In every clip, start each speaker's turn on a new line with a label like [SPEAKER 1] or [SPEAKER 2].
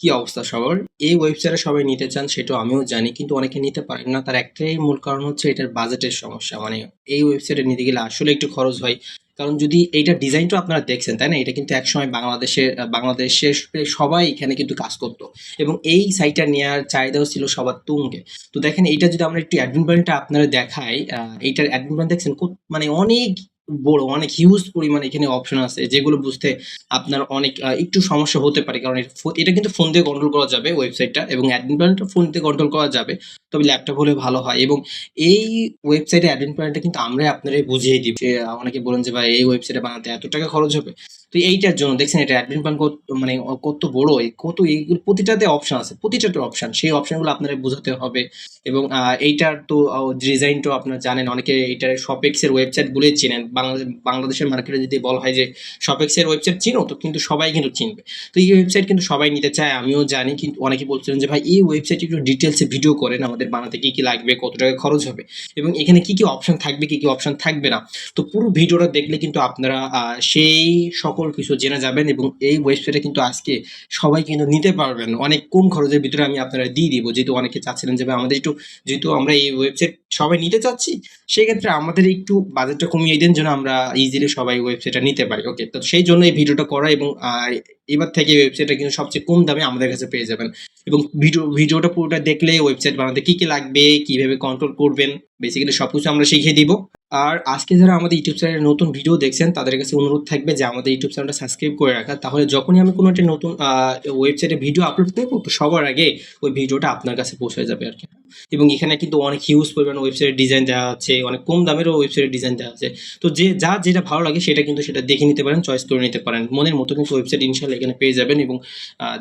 [SPEAKER 1] কি অবস্থা সবার? এই ওয়েবসাইটে সবাই নিতে চান সেটা আমিও জানি। কিন্তু অনেকে নিতে পারেন না। তার একটাই মূল কারণ হচ্ছে এটার বাজেটের সমস্যা। মানে এই ওয়েবসাইটে নিতে গেলে আসলে একটু খরচ হয়। কারণ যদি এইটার ডিজাইনটাও আপনারা দেখছেন, তাই না? এটা কিন্তু একসময় বাংলাদেশে বাংলাদেশের সবাই এখানে কিন্তু কাজ করত। এবং এই সাইটটা নেওয়ার চাহিদাও ছিল সবার তুঙ্গে। তো দেখেন এইটা যদি আমরা একটু অ্যাডমিন আপনারা দেখাই, এইটার অ্যাডমিন দেখছেন কোত মানে অনেক বড়, অনেক হিউজ পরিমাণে এখানে অপশন আছে যেগুলো বুঝতে আপনার অনেক একটু সমস্যা হতে পারে। কারণ এটা কিন্তু ফোন দিয়ে কন্ট্রোল করা যাবে ওয়েবসাইটটা এবং অ্যাডমিন ফোন দিয়ে কন্ট্রোল করা যাবে। তবে ল্যাপটপ হলে ভালো হয় এবং এই ওয়েবসাইটে অ্যাডমিন প্যানেলটা কিন্তু আমরাই আপনারাই বুঝিয়ে দিই যে অনেকে বলেন যে, "ভাই এই ওয়েবসাইটে বানাতে এত টাকা খরচ হবে?" তো এইটার জন্য দেখছেন এটা অ্যাডমিন কত মানে কত বড়, এই কত এইগুলো প্রতিটাতে অপশান আছে। প্রতিটাতে অপশান সেই অপশানগুলো আপনারে বোঝাতে হবে এবং এইটার তো ডিজাইনটাও আপনারা জানেন। অনেকে এইটার শপেক্স এর ওয়েবসাইট বলেই চিনেন। বাংলাদে বাংলাদেশের মার্কেটে যদি বলা হয় যে, "শপেক্স এর ওয়েবসাইট চিনো?" তো কিন্তু সবাই কিন্তু চিনবে। তো এই ওয়েবসাইট কিন্তু সবাই নিতে চায়, আমিও জানি। কিন্তু অনেকে বলছিলেন যে, "ভাই এই ওয়েবসাইটে একটু ডিটেলসে ভিডিও করেন। আমাদের বানাতে কি, কি লাগবে, কত টাকা খরচ হবে এবং এখানে কি, কি অপশন থাকবে, কি, কি অপশন থাকবে না।" তো পুরো ভিডিওটা দেখলে কিন্তু আপনারা সেই সকল কিছু জেনে যাবেন এবং এই ওয়েবসাইটে কিন্তু আজকে সবাই কিন্তু নিতে পারবেন। অনেক কম খরচের ভিতরে আমি আপনারা দিয়ে দিব। যেহেতু অনেকে চাচ্ছিলেন যে, ভাই আমাদের একটু যেহেতু আমরা এই ওয়েবসাইট সবাই নিতে চাচ্ছি, সেক্ষেত্রে আমাদের একটু বাজেটটা কমিয়ে দেন যেন আমরা ইজিলি সবাই ওয়েবসাইটটা নিতে পারি। ওকে? তো সেই জন্য এই ভিডিওটা করা এবং এবার থেকে ওয়েবসাইটটা কিন্তু সবচেয়ে কম দামে আমাদের কাছে পেয়ে যাবেন। এবং ভিডিও ভিডিওটা পুরোটা দেখলে ওয়েবসাইট বানাতে কি, কি লাগবে, কীভাবে কন্ট্রোল করবেন, বেসিক্যালি সবকিছু আমরা শিখিয়ে দিব। আর আজকে যারা আমাদের ইউটিউব চ্যানেলে নতুন ভিডিও দেখছেন তাদের কাছে অনুরোধ থাকবে যে, আমাদের ইউটিউব চ্যানেলটা সাবস্ক্রাইব করে রাখা। তাহলে যখনই আমি কোনো একটা নতুন ওয়েবসাইটে ভিডিও আপলোড করব, তো সবার আগে ওই ভিডিওটা আপনার কাছে পৌঁছে যাবে আর কি এবং এখানে কিন্তু অনেক হিউজ পরিমাণে ওয়েবসাইটের ডিজাইন দেওয়া আছে। অনেক কম দামেরও ওয়েবসাইটের ডিজাইন দেওয়া আছে। তো যে যার যেটা ভালো লাগে সেটা কিন্তু সেটা দেখে নিতে পারেন, চয়েস করে নিতে পারেন। মনের মতো কিন্তু ওয়েবসাইট ইনশাআল্লাহ এখানে পেয়ে যাবেন এবং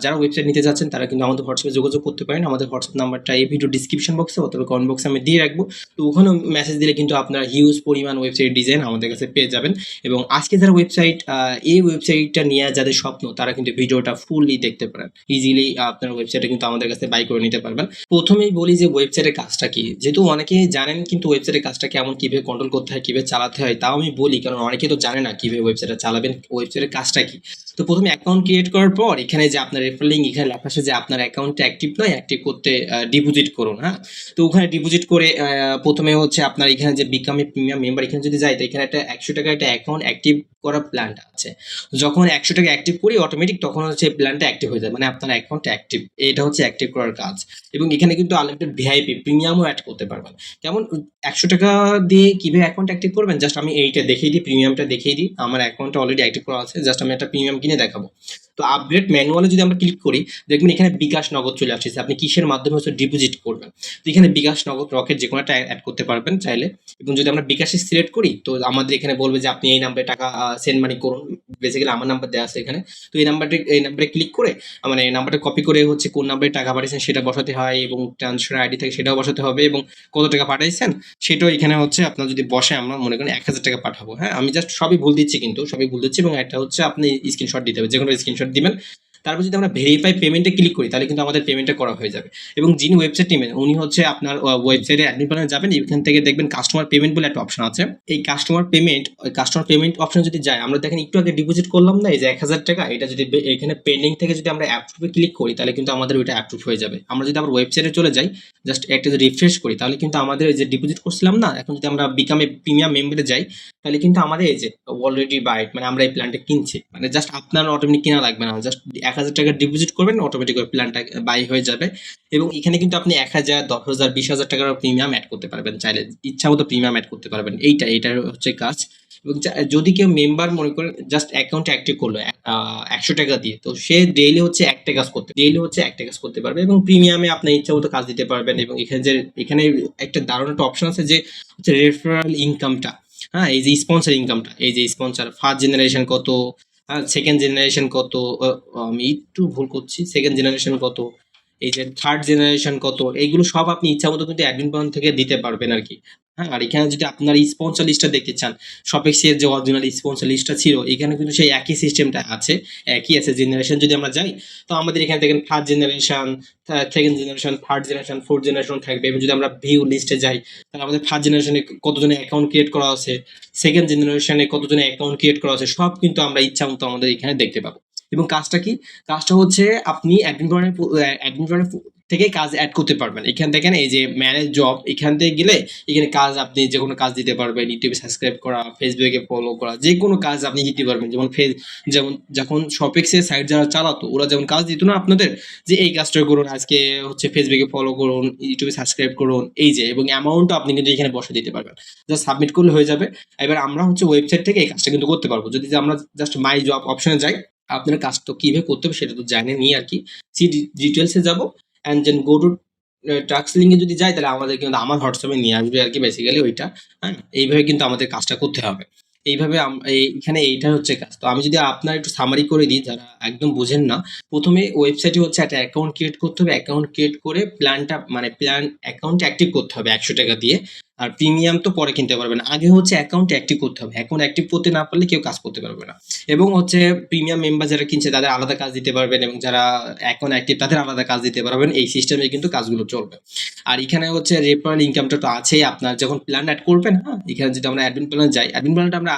[SPEAKER 1] যারা ওয়েবসাইট নিতে যাচ্ছেন তারা কিন্তু আমাদের হোয়াটসঅ্যাপে যোগাযোগ করতে পারেন। আমাদের হোয়াটসঅ্যাপ নাম্বারটা এই ভিডিও ডেসক্রিপশন বক্সে অথবা কমেন্ট বক্সে আমি দিয়ে রাখব। তো ওখানেও মেসেজ দিলে কিন্তু আপনারা হিউজ পরিমাণ ওয়েবসাইট ডিজাইন আমাদের কাছে পেয়ে যাবেন। এবং আজকে যারা ওয়েবসাইট এই ওয়েবসাইটটা নেয়া যাদের স্বপ্ন তারা কিন্তু ভিডিওটা ফুললি দেখতে পারেন। ইজিলি আপনার ওয়েবসাইটে কিন্তু আমাদের কাছে বাই করে নিতে পারবেন। ১ম এই বলি যে ওয়েবসাইটের কাজটা কি? যেহেতু অনেকেই জানেন কিন্তু ওয়েবসাইটের কাজটা কেমন, কীভাবে কন্ট্রোল করতে হয়, কীভাবে চালাতে হয় তাও আমি বলি। কারণ অনেকে তো জানে না কীভাবে ওয়েবসাইটটা চালাবেন, ওয়েবসাইটের কাজটা কি? তো প্রথমে অ্যাকাউন্ট ক্রিয়েট করার পর এখানে যে আপনার লিঙ্ক এখানে লেখা আছে যে, আপনার অ্যাকাউন্টটা অ্যাক্টিভ নয়, অ্যাক্টিভ করতে ডিপোজিট করুন, হ্যাঁ? তো ওখানে ডিপোজিট করে আ ১ম এ হচ্ছে আপনার এখানে যে বিকাম প্রিমিয়াম মেম্বার এখানে যদি যাই তো এখানে একটা ৳১০০ একটা অ্যাকাউন্ট অ্যাক্টিভ করার প্ল্যানটা আছে। যখন ৳১০০ অ্যাক্টিভ করি অটোমেটিক তখন হচ্ছে প্ল্যানটা অ্যাক্টিভ হয়ে যায়। মানে আপনার অ্যাকাউন্টটা অ্যাক্টিভ। এটা হচ্ছে অ্যাক্টিভ করার কাজ। এবং এখানে কিন্তু আনলিমিটেড ভিআইপি প্রিমিয়ামও এড করতে পারবেন। কেমন? ৳১০০ দিয়ে কীভাবে অ্যাকাউন্ট অ্যাক্টিভ করবেন? জাস্ট আমি এইটা দেখিয়ে দিই, প্রিমিয়ামটা দেখিয়ে দিই। আমার অ্যাকাউন্টটা অলরেডি অ্যাক্টিভ করা আছে। জাস্ট আমি একটা প্রিমিয়াম কিনে দেখাবো। তো আপগ্রেড ম্যানুয়ালে যদি আমরা ক্লিক করি, দেখবেন এখানে বিকাশ নগদ চলে আসছে আপনি কিসের মাধ্যমে হচ্ছে ডিপোজিট করবেন। তো এখানে বিকাশ, নগদ, রকেট যেকোনো একটা অ্যাড করতে পারবেন চাইলে। এবং যদি আমরা বিকাশে সিলেক্ট করি তো আমাদের এখানে বলবে যে, আপনি এই নাম্বারে টাকা সেন্ড মানি করুন। বেসিক্যালি আমার নাম্বার দেওয়া আছে এখানে। তো এই নাম্বারটি এই নাম্বারে ক্লিক করে মানে নাম্বারটা কপি করে হচ্ছে কোন নাম্বারে টাকা পাঠিয়েছেন সেটা বসাতে হয় এবং ট্রান্সফার আইডি থাকে সেটাও বসাতে হবে এবং কত টাকা পাঠাইছেন সেটাও এখানে হচ্ছে আপনার যদি বসে আমরা মনে করেন ৳১,০০০ পাঠাবো, হ্যাঁ? আমি জাস্ট সবই ভুল দিচ্ছি কিন্তু, সবই ভুল দিচ্ছি এবং একটা হচ্ছে আপনি স্ক্রিনশট দিতে হবে। যেকোনো স্ক্রিনশট দিবেন। তারপর যদি আমরা ভেরিফাই পেমেন্টে ক্লিক করি তাহলে কিন্তু আমাদের পেমেন্টটা করা হয়ে যাবে। এবং যিনি ওয়েবসাইট নিবেন উনি হচ্ছে আপনার ওয়েবসাইটে অ্যাডমিন প্যানেলে যাবেন। এখান থেকে দেখবেন কাস্টমার পেমেন্ট বলে একটা অপশন আছে। এই কাস্টমার পেমেন্ট, কাস্টমার পেমেন্ট অপশনে যদি যায় আমরা দেখেন একটু আগে ডিপোজিট করলাম না এই যে ৳১,০০০ এটা যদি এখানে পেন্ডিং থেকে যদি আমরা অ্যাপ্রুভ ক্লিক করি তাহলে কিন্তু আমাদের ওইটা অ্যাপ্রুভ হয়ে যাবে। আমরা যদি আবার ওয়েবসাইটে চলে যাই, জাস্ট একটা যদি রিফ্রেশ করি তাহলে কিন্তু আমাদের ওই যে ডিপোজিট করছিলাম না? এখন যদি আমরা বিকাম প্রিমিয়াম মেম্বারে যাই তাহলে কিন্তু আমাদের এই যে অলরেডি বাইট মানে আমরা এই প্ল্যানটা কিনছি। মানে জাস্ট আপনার অটোমেটিক কেনা লাগবে না। জাস্ট ৳১,০০০ ডিপোজিট করবেন অটোমেটিক ওই প্ল্যানটা বাই হয়ে যাবে। এবং এখানে কিন্তু আপনি এক হাজার দশ হাজার বিশ হাজার টাকার প্রিমিয়াম অ্যাড করতে পারবেন চাইলে। ইচ্ছা মতো প্রিমিয়াম অ্যাড করতে পারবেন। এইটা, এইটার হচ্ছে কাজ। এবং যদি কেউ মেম্বার মনে করেন জাস্ট অ্যাকাউন্ট অ্যাক্টিভ করল একশো টাকা দিয়ে। তো সে ডেইলি হচ্ছে একটা কাজ করতে ডেইলি হচ্ছে একটা কাজ করতে পারবে এবং প্রিমিয়ামে আপনার ইচ্ছা মতো কাজ দিতে পারবেন এবং এখানে যে এখানে একটা দারুণ একটা অপশন আছে যে হচ্ছে রেফারেল ইনকামটা, হ্যাঁ? এই যে স্পন্সর ইনকামটা, এই যে স্পন্সর ফার্স্ট জেনারেশন কত? সেকেন্ড জেনারেশন কত, আমি একটু ভুল করছি। সেকেন্ড জেনারেশন কত, এই যে থার্ড জেনারেশন কত, এইগুলো সব আপনি ইচ্ছা মতো কিন্তু অ্যাডমিন পয়েন্ট থেকে দিতে পারবেন আরকি। হ্যাঁ? আর এখানে যদি আপনার স্পন্সর লিস্টটা দেখতে চান, শপেক্স এর যে অরিজিনাল স্পন্সর লিস্টটা ছিল এখানে কিন্তু সেই একই সিস্টেমটা আছে। একই আছে জেনারেশন যদি আমরা যাই, তো আমাদের এখানে দেখেন first generation, second generation, third generation, fourth generation থাকবে এবং যদি আমরা ভিউ লিস্টে যাই তাহলে আমাদের ফার্স্ট জেনারেশনে কতজনের অ্যাকাউন্ট ক্রিয়েট করা আছে, সেকেন্ড জেনারেশনে কতজনের অ্যাকাউন্ট ক্রিয়েট করা আছে সব কিন্তু আমরা ইচ্ছা মতো আমাদের এখানে দেখতে পাবো। এবং কাজটা কি কাজটা হচ্ছে আপনি অ্যাডমিন প্ল্যানের অ্যাডমিন থেকে কাজ অ্যাড করতে পারবেন। এখান থেকে এই যে ম্যানেজ জব এখান থেকে গেলে এখানে কাজ আপনি যে কোনো কাজ দিতে পারবেন, ইউটিউবে সাবস্ক্রাইব করা ফেসবুকে ফলো করা, যে কোনো কাজ আপনি দিতে পারবেন। যেমন ফেস যেমন যখন শপিক্সের সাইট যারা চালাতো, ওরা যেমন কাজ দিত না আপনাদের, যে এই কাজটা করুন, আজকে হচ্ছে ফেসবুকে ফলো করুন, ইউটিউবে সাবস্ক্রাইব করুন, এই যে, এবং অ্যামাউন্টও আপনি কিন্তু এখানে বসে দিতে পারবেন। জাস্ট সাবমিট করলে হয়ে যাবে। এবার আমরা হচ্ছে ওয়েবসাইট থেকে এই কাজটা কিন্তু করতে পারব। যদি আমরা জাস্ট মাই জব অপশনে যাই, আপনার কাজ তো কীভাবে করতে হবে সেটা তো জানেনই আর কি। সি ডিটেলসে যাব। And then go to tax যদি যাই তাহলে আমাদের কিন্তু, আমার হোয়াটসঅ্যাপে নিয়ে আসবে আর কি বেসিক্যালি ওইটা। হ্যাঁ? এইভাবে কিন্তু আমাদের কাজটা করতে হবে। এইভাবে এইখানে এইটা হচ্ছে কাজ। তো আমি যদি আপনার একটু সামারি করে দিই, যারা একদম বুঝেন না, প্রথমে ওয়েবসাইটে হচ্ছে একটা অ্যাকাউন্ট ক্রিয়েট করতে হবে। অ্যাকাউন্ট ক্রিয়েট করে প্ল্যানটা মানে প্ল্যান অ্যাকাউন্ট অ্যাক্টিভ করতে হবে একশো টাকা দিয়ে। আর প্রিমিয়াম তো পরে কিনতে পারবেন আগে হচ্ছে অ্যাকাউন্ট অ্যাক্টিভ করতে হবে। অ্যাকাউন্ট অ্যাক্টিভ করতে না পারলে কেউ কাজ করতে পারবে না। এবং হচ্ছে প্রিমিয়াম মেম্বার যারা কিনছে, তাদের আলাদা কাজ দিতে পারবেন এবং যারা অ্যাকাউন্ট অ্যাক্টিভ তাদের আলাদা কাজ দিতে পারবেন। এই সিস্টেমে কিন্তু কাজগুলো চলবে। আর এখানে হচ্ছে রেফারেল ইনকামটা তো আছেই। আপনার যখন প্ল্যান অ্যাড করবেন হ্যাঁ এখানে যদি আমরা অ্যাডমিন প্ল্যানে যাই অ্যাডমিন প্ল্যানটা আমরা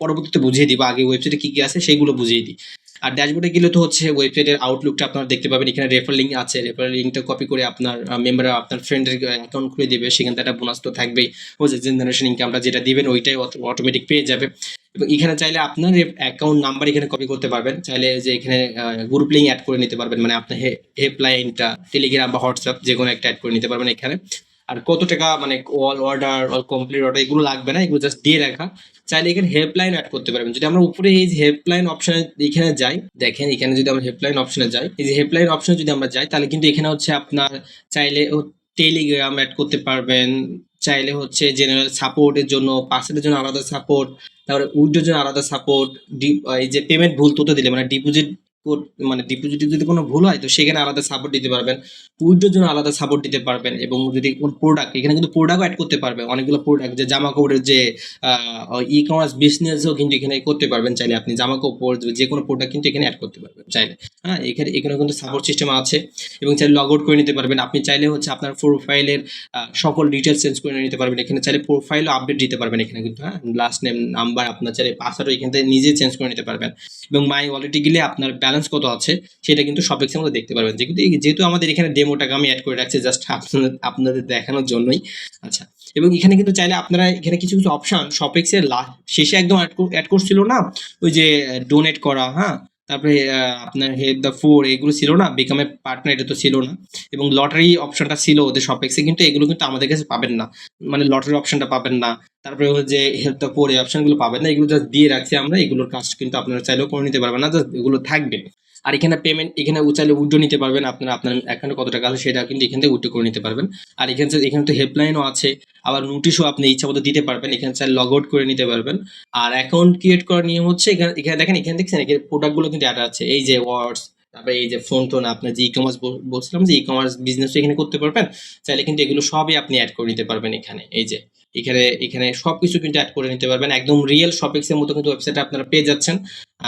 [SPEAKER 1] পরবর্তীতে বুঝিয়ে দিব। আগে ওয়েবসাইটে কি কি আছে, সেগুলো বুঝিয়ে দিই। আর ড্যাশবোর্ডে গেলে তো হচ্ছে ওয়েবসাইটের আউটলুকটা আপনারা দেখতে পাবেন। এখানে রেফার লিঙ্ক আছে। রেফার লিঙ্কটা কপি করে আপনার মেম্বার আপনার ফ্রেন্ডের অ্যাকাউন্ট খুলে দিবে। সেখান থেকে একটা বোনাস তো থাকবেই। যে জেনারেশন ইনকামটা যেটা দিবেন, ওইটাই অটোমেটিক পেয়ে যাবে। এবং এখানে চাইলে আপনার অ্যাকাউন্ট নাম্বার এখানে কপি করতে পারবেন। চাইলে যে এখানে গ্রুপ লিঙ্ক অ্যাড করে নিতে পারবেন। মানে আপনার হেল্পলাইনটা টেলিগ্রাম বা হোয়াটসঅ্যাপ যে কোনো একটা অ্যাড করে নিতে পারবেন এখানে। আর কত টাকা মানে all order all complete order এগুলো লাগবে না, এগুলো জাস্ট দিয়ে রাখা। চাইলে এখানে হেল্পলাইন অ্যাড করতে পারবেন যদি আমরা উপরে এই যে হেল্পলাইন অপশনে এখানে যাই, দেখেন এখানে যদি আমরা হেল্পলাইন অপশনে যাই, এই যে হেল্পলাইন অপশনে যদি আমরা যাই, তাহলে কিন্তু এখানে হচ্ছে আপনার চাইলে টেলিগ্রাম অ্যাড করতে পারবেন, চাইলে হচ্ছে জেনারেল সাপোর্টের জন্য পার্সেলের জন্য আলাদা সাপোর্ট তারপরে উইডোর জন্য আলাদা সাপোর্ট এই যে পেমেন্ট ভুল তথ্য দিলে মানে ডিপোজিট মানে ডিপোজিটে যদি কোনো ভুল হয়, তো সেখানে আলাদা সাপোর্ট দিতে পারবেন। উইডোর জন্য আলাদা সাপোর্ট দিতে পারবেন এবং যদি কোন প্রোডাক্ট এখানে কিন্তু প্রোডাক্টও অ্যাড করতে পারবে। অনেকগুলো প্রোডাক্ট যে জামা কাপড়ের যে ই কমার্স বিজনেসও কিন্তু এখানে করতে পারবেন চাইলে। আপনি জামা কাপড় যে কোনো প্রোডাক্ট কিন্তু এখানে অ্যাড করতে পারবেন চাইলে। হ্যাঁ এখানে এখানে কিন্তু সাপোর্ট সিস্টেম আছে এবং চাইলে লগ আউট করে নিতে পারবেন। আপনি চাইলে হচ্ছে আপনার প্রোফাইলের সকল ডিটেলস চেঞ্জ করে নিতে পারবেন। এখানে চাইলে প্রোফাইলও আপডেট দিতে পারবেন এখানে কিন্তু। হ্যাঁ লাস্ট নেম নাম্বার আপনার চাইলে পাসওয়ার্ডও এখান থেকে নিজে চেঞ্জ করে নিতে পারবেন। এবং মাই ওয়ালেটে গেলে আপনার ব্যালেন্স কত আছে, সেটা কিন্তু সব এক্সের মধ্যে দেখতে পারবেন। যেহেতু যেহেতু আমাদের এখানে ডেমোটাকে আমি অ্যাড করে রাখছি জাস্ট আপনাদের আপনাদের দেখানোর জন্যই। আচ্ছা এবং এখানে কিন্তু চাইলে আপনারা এখানে কিছু কিছু অপশন শপেক্সের শেষে একদম অ্যাড করছিল না? ওই যে ডোনেট করা হ্যাঁ? তারপরে আপনার হেড দ্য ফোর এগুলো ছিল না বিকামের পার্টনার এটা তো ছিল না। এবং লটারি অপশনটা ছিল ওদের শপেক্সে কিন্তু এগুলো কিন্তু আমাদের কাছে পাবেন না। মানে লটারি অপশনটা পাবেন না। তারপরে যে হেল্প দ্য ফোর এই অপশনগুলো পাবেন না। এগুলো জাস্ট দিয়ে রাখছি আমরা, এগুলোর কাজ কিন্তু আপনারা চাইলেও করে নিতে পারবেন না জাস্ট এগুলো থাকবে। আর এখানে পেমেন্ট এখানে চাইলে উইড্রো নিতে পারবেন। আপনারা, আপনার অ্যাকাউন্টে কত টাকা আছে সেটা কিন্তু এখান থেকে উইড্রো করে নিতে পারবেন। আর এখানে এখানে তো হেল্পলাইনও আছে। আবার নোটিশও আপনি ইচ্ছা মতো দিতে পারবেন। এখানে চাইলে লগ আউট করে নিতে পারবেন। আর অ্যাকাউন্ট ক্রিয়েট করার নিয়ম হচ্ছে এখানে এখানে দেখেন, এখানে দেখছেন, এখানে প্রোডাক্টগুলো কিন্তু অ্যাড আছে। এই যে ওয়ার্ডস তারপরে এই যে ফোন টোন, আপনার যে ই কমার্স বলছিলাম যে ই কমার্স বিজনেস এখানে করতে পারবেন চাইলে কিন্তু এগুলো সবই আপনি অ্যাড করে নিতে পারবেন এখানে। এই যে এখানে এখানে সবকিছু কিন্তু অ্যাড করে নিতে পারবেন। একদম রিয়েল শপিক্সের মতো কিন্তু ওয়েবসাইটে আপনারা পেয়ে যাচ্ছেন।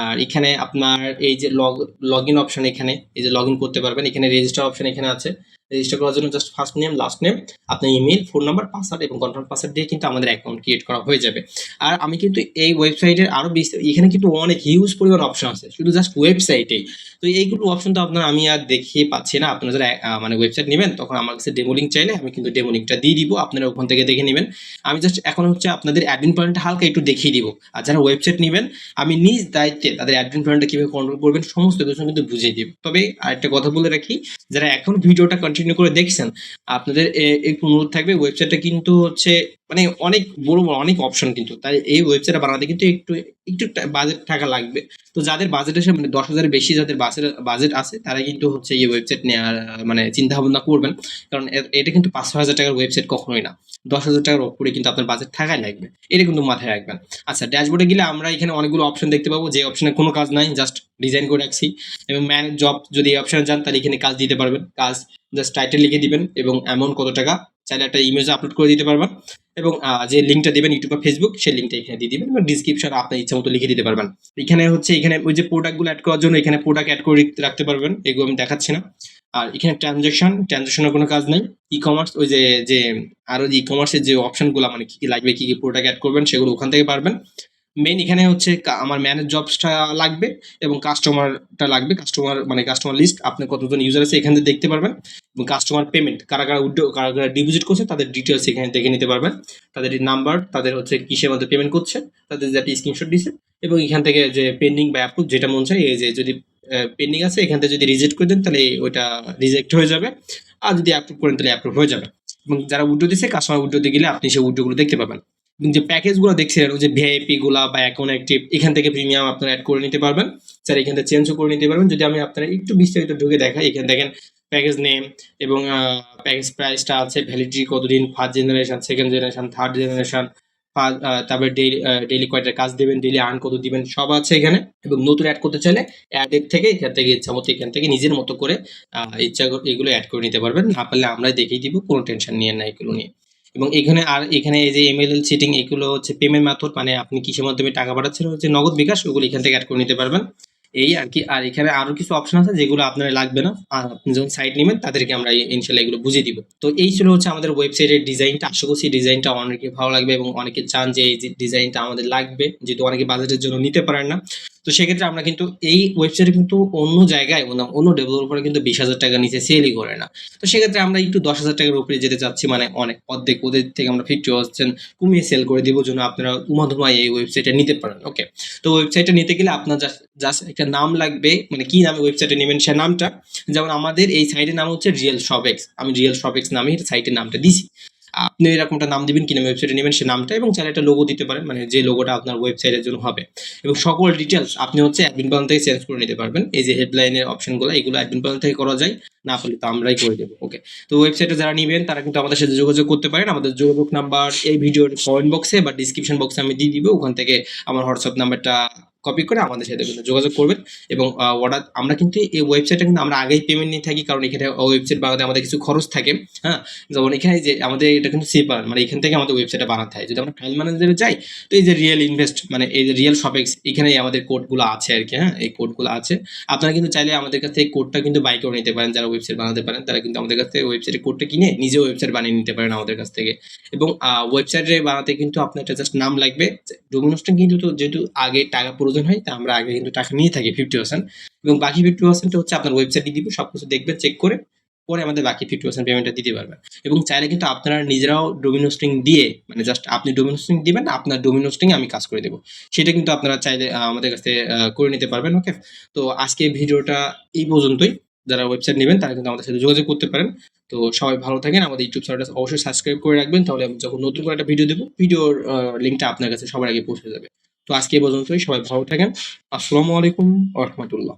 [SPEAKER 1] আর এখানে আপনার এই যে লগ লগ ইন অপশন এখানে, এই যে লগ ইন করতে পারবেন। এখানে রেজিস্টার অপশন এখানে আছে। রেজিস্টার করার জন্য just first name last name আপনার ইমেল ফোন নাম্বার পাসওয়ার্ড এবং কন্ট্রোল পাসওয়ার্ড দিয়ে কিন্তু আমাদের অ্যাকাউন্ট ক্রিয়েট করা হয়ে যাবে। আর আমি কিন্তু এই ওয়েবসাইটের আরও বিস্তার এখানে কিন্তু অনেক হিউজ পরিমাণ অপশন আছে, শুধু জাস্ট ওয়েবসাইটেই তো এইগুলো অপশন তো আপনার আমি আর দেখিয়ে পাচ্ছি না, আপনারা যারা মানে ওয়েবসাইট নেবেন, তখন আমার কাছে ডেমো লিঙ্ক চাইলে আমি কিন্তু ডেমো লিঙ্কটা দিয়ে দিব, আপনারা ওখান থেকে দেখে নেবেন। আমি জাস্ট এখন হচ্ছে আপনাদের অ্যাডমিন পয়েন্টটা হালকা একটু দেখিয়ে দিব। আর যারা ওয়েবসাইট নেবেন, আমি নিজ দায়িত্বে তাদের অ্যাডমিন পয়েন্টটা কীভাবে কন্ট্রোল করবেন, সমস্ত কিছু কিন্তু বুঝিয়ে দিব। তবে আরেকটা কথা বলে রাখি, যারা এখন ভিডিওটা কন্টিনিউ করে দেখছেন, আপনাদের একটু অনুরোধ থাকবে? ওয়েবসাইটটা কিন্তু হচ্ছে মানে অনেক বড় বড় অনেক অপশন কিন্তু। তাই এই ওয়েবসাইটটা বানাতে কিন্তু একটু একটু বাজেট টাকা লাগবে। তো যাদের বাজেট আছে মানে দশ হাজারের বেশি যাদের বাজেট বাজেট আছে, তারা কিন্তু হচ্ছে এই ওয়েবসাইট নেওয়ার মানে চিন্তা ভাবনা করবেন। কারণ এটা কিন্তু পাঁচ হাজার টাকার ওয়েবসাইট কখনোই না। দশ হাজার টাকার উপরে কিন্তু আপনার বাজেট থাকাই লাগবে। এটা কিন্তু মাথায় রাখবেন। আচ্ছা ড্যাশবোর্ডে গেলে আমরা এখানে অনেকগুলো অপশন দেখতে পাবো। যে অপশনে কোনো কাজ নাই জাস্ট ডিজাইন করে রাখছি। এবং ম্যানেজ জব যদি এই অপশনে যান, তাহলে এখানে কাজ দিতে পারবেন। কাজ জাস্ট টাইটেল লিখে দিবেন এবং অ্যামাউন্ট কত টাকা, চাইলে একটা ইমেজ আপলোড করে দিতে পারবেন এবং যে লিঙ্কটা দিবেন ইউটিউব বা ফেসবুক সেই লিঙ্কটা এখানে দিয়ে দিবেন এবং ডিসক্রিপশন আপনার ইচ্ছা মতো লিখে দিতে পারবেন। এখানে হচ্ছে, এখানে ওই যে প্রোডাক্টগুলো অ্যাড করার জন্য এখানে প্রোডাক্ট অ্যাড করে রাখতে পারবেন, এগুলো আমি দেখাচ্ছি না। আর এখানে ট্রানজাকশন ট্রানজাকশনের কোনো কাজ নেই। ই কমার্স ওই যে যে, আরও যে ই কমার্সের যে অপশনগুলো মানে কি কি লাগবে, কি কি প্রোডাক্ট অ্যাড করবেন, সেগুলো ওখান থেকে পারবেন। মেইন এখানে হচ্ছে আমার ম্যানেজ জবসটা লাগবে এবং কাস্টমারটা লাগবে। কাস্টমার মানে কাস্টমার লিস্ট আপনি কতজন ইউজার আছে এখান থেকে দেখতে পারবেন এবং কাস্টমার পেমেন্ট কারা, কারা উইথড্র কারা, কারা ডিপোজিট করছে তাদের ডিটেলস এখানে দেখে নিতে পারবেন। তাদের নাম্বার, তাদের হচ্ছে কিসের মধ্যে পেমেন্ট করছে, তাদের যে একটা স্ক্রিনশট দিছে এবং এখান থেকে যে পেন্ডিং বা অ্যাপ্রুভ যেটা মন চায় এই যে যদি পেন্ডিং আছে এখান থেকে যদি রিজেক্ট করে দেন তাহলে ওইটা রিজেক্ট হয়ে যাবে। আর যদি অ্যাপ্রুভ করেন তাহলে অ্যাপ্রুভ হয়ে যাবে। এবং যারা উড্ডো দিছে কাস্টমার দিতে গেলে আপনি সেই উইথড্রগুলো দেখতে পাবেন। যে প্যাকেজগুলো দেখছিলেন ওই যে ভিআইপি গুলা বা অ্যাকাউন্ট অ্যাক্টিভ এখান থেকে প্রিমিয়াম আপনারা এড করে নিতে পারবেন। চাইলে এখান থেকে চেঞ্জও করে নিতে পারবেন। যদি আমি আপনারা একটু বিস্তারিত ঢুকে দেখাই এখানে দেখেন প্যাকেজ নেম এবং প্যাকেজ প্রাইসটা আছে, ভ্যালিডিটি কতদিন, first generation, second generation, third generation, তারপরে ডেইলি ডেইলি কয়টা কাজ দিবেন, ডেইলি আর্ন কত দিবেন সব আছে এখানে এবং নতুন অ্যাড করতে চাইলে এর থেকে এখান থেকে ইচ্ছামত এখান থেকে নিজের মতো করে ইচ্ছা এগুলো এড করে নিতে পারবেন। না পারলে আমরাই দেখিয়ে দিব। কোনো টেনশন নিয়ে না এগুলো নিয়ে। এবং এখানে আর এখানে এই যে এমএলএল চিটিং এগুলো হচ্ছে পেমেন্ট মেথড মানে আপনি কিসের মাধ্যমে টাকা পাঠাচ্ছেন, হচ্ছে নগদ বিকাশ, ওগুলো এখান থেকে অ্যাড করে নিতে পারবেন। এই আর কি, আর এখানে আরও কিছু অপশন আছে যেগুলো আপনার লাগবে না। আর আপনি যখন সাইট নেবেন, তাদেরকে আমরা ই ইনশাআল্লাহ এগুলো বুঝিয়ে দিব। তো এই ছিল হচ্ছে আমাদের ওয়েবসাইটের ডিজাইনটা। আশা করছি ডিজাইনটা অনেকের ভালো লাগবে এবং অনেকে চান যে এই ডিজাইনটা আমাদের লাগবে। যেহেতু অনেকে বাজেটের জন্য নিতে পারেন না। তো সেক্ষেত্রে আমরা কিন্তু এই ওয়েবসাইটে কিন্তু অন্য জায়গায় অন্য অন্য ডেভেলপার কিন্তু ৳২০,০০০ নিচে সেলই করে না। তো সেক্ষেত্রে আমরা একটু দশ হাজার টাকার উপরে যেতে চাচ্ছি মানে অনেক অর্ধেক ওদের থেকে আমরা 50% কমিয়ে সেল করে দিব যেন আপনারা উমাধুমায় এই ওয়েবসাইটটা নিতে পারেন। ওকে। তো ওয়েবসাইটটা নিতে গেলে আপনার জাস্ট একটা নাম লাগবে মানে কি নামে ওয়েবসাইটে নেবেন সে নামটা। যেমন আমাদের এই সাইটের নাম হচ্ছে রিয়েল শপএক্স। আমি রিয়েল শপএক্স নামেই সাইটের নামটা দিছি। আপনি এরকম একটা নাম দিবেন কিনা ওয়েবসাইটে নেবেন সে নামটা এবং চাইলে একটা লোগো দিতে পারেন। মানে যে লোগোটা আপনার ওয়েবসাইটের জন্য হবে। এবং সকল ডিটেলস আপনি হচ্ছে অ্যাডমিন প্যানেল থেকে চেঞ্জ করে নিতে পারবেন। এই যে হেডলাইনের অপশনগুলো এগুলো অ্যাডমিন প্যানেল থেকে করা যায়। না পারলে তো আমরাই করে দেব। ওকে। তো ওয়েবসাইটে যারা নিবেন, তারা কিন্তু আমাদের সাথে যোগাযোগ করতে পারেন। আমাদের যোগাযোগ নাম্বার এই ভিডিওর কমেন্ট বক্সে বা ডেসক্রিপশন বক্সে আমি দিয়ে দিব। ওখান থেকে আমার হোয়াটসঅ্যাপ নাম্বারটা কপি করে আমাদের সাথে কিন্তু যোগাযোগ করবেন এবং অর্ডার আমরা কিন্তু এই ওয়েবসাইটে কিন্তু আমরা আগেই পেমেন্ট নিয়ে থাকি, কারণ এখানে ওয়েবসাইট বানাতে আমাদের কিছু খরচ থাকে। হ্যাঁ? যেমন এখানে যে আমাদের এটা কিন্তু সেপার মানে এখান থেকে আমাদের ওয়েবসাইটটা বানাতে হয়। যদি আমরা ফাইল ম্যানেজারে যাই, তো এই যে রিয়েল ইনভেস্ট মানে এই যে রিয়েল শপএক্স এখানেই আমাদের কোডগুলো আছে আর কি হ্যাঁ? এই কোডগুলো আছে। আপনারা কিন্তু চাইলে আমাদের কাছ থেকে কোডটা কিন্তু বাই করে নিতে পারেন। যারা ওয়েবসাইট বানাতে পারেন, তারা কিন্তু আমাদের কাছ থেকে ওয়েবসাইটের কোডটা কিনে নিজে ওয়েবসাইট বানিয়ে নিতে পারেন আমাদের কাছ থেকে। এবং ওয়েবসাইটে বানাতে কিন্তু আপনার একটা জাস্ট নাম লাগবে। ডোমেইন হোস্টিং কিন্তু যেহেতু আগে টাকা প্রয়োজন হয় তা আমরা আগে কিন্তু টাকা নিয়ে থাকি 50% এবং বাকি 50% হচ্ছে আপনার ওয়েবসাইটে দিব। সবকিছু দেখবেন চেক করে পরে আমাদের বাকি 50% পেমেন্টটা দিতে পারবেন। এবং চাইলে কিন্তু আপনারা নিজেরাও ডোমেইন হোস্টিং দিয়ে মানে জাস্ট আপনি ডোমেইন হোস্টিং দিবেন, আপনার ডোমেইন হোস্টিং এ আমি কাজ করে দেবো সেটা কিন্তু আপনারা চাইলে আমাদের কাছে করে নিতে পারবেন। ওকে? তো আজকে ভিডিওটা এই পর্যন্তই। যারা ওয়েবসাইট নেবেন তারা কিন্তু আমাদের সাথে যোগাযোগ করতে পারেন। তো সবাই ভালো থাকেন। আমাদের ইউটিউব চ্যানেলটা অবশ্যই সাবস্ক্রাইব করে রাখবেন। তাহলে আমি যখন নতুন করে একটা ভিডিও দেব ভিডিওর লিঙ্কটা আপনার কাছে সবার আগে পৌঁছে যাবে। তো আজকে এই পর্যন্তই। সবাই ভালো থাকেন। আসসালামু আলাইকুম রাহমাতুল্লাহ।